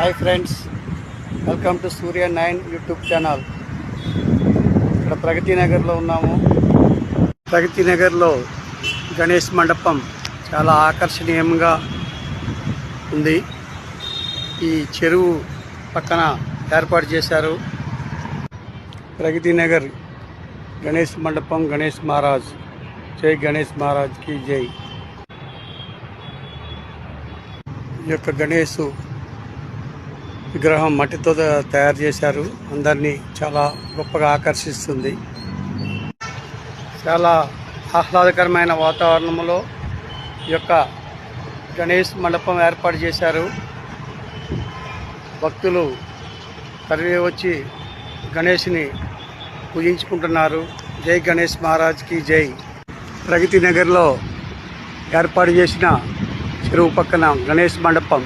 Hi friends welcome to Surya nine YouTube channel. ఇక్కడ ప్రగతి నగర్లో ఉన్నాము. ప్రగతి నగర్లో గణేష్ మండపం చాలా ఆకర్షణీయంగా ఉంది. ఈ చెరువు పక్కన ఏర్పాటు చేశారు ప్రగతి నగర్ గణేష్ మండపం గణేష్ మహారాజ్. జై గణేష్ మహారాజ్కి జై. ఈ యొక్క గణేష్ విగ్రహం మట్టితో తయారు చేశారు. అందరినీ చాలా గొప్పగా ఆకర్షిస్తుంది. చాలా ఆహ్లాదకరమైన వాతావరణంలో ఈ యొక్క గణేష్ మండపం ఏర్పాటు చేశారు. భక్తులు తరలి వచ్చి గణేష్ని పూజించుకుంటున్నారు. జై గణేష్ మహారాజ్కి జై. ప్రగతి నగర్లో ఏర్పాటు చేసిన చెరువు పక్కన గణేష్ మండపం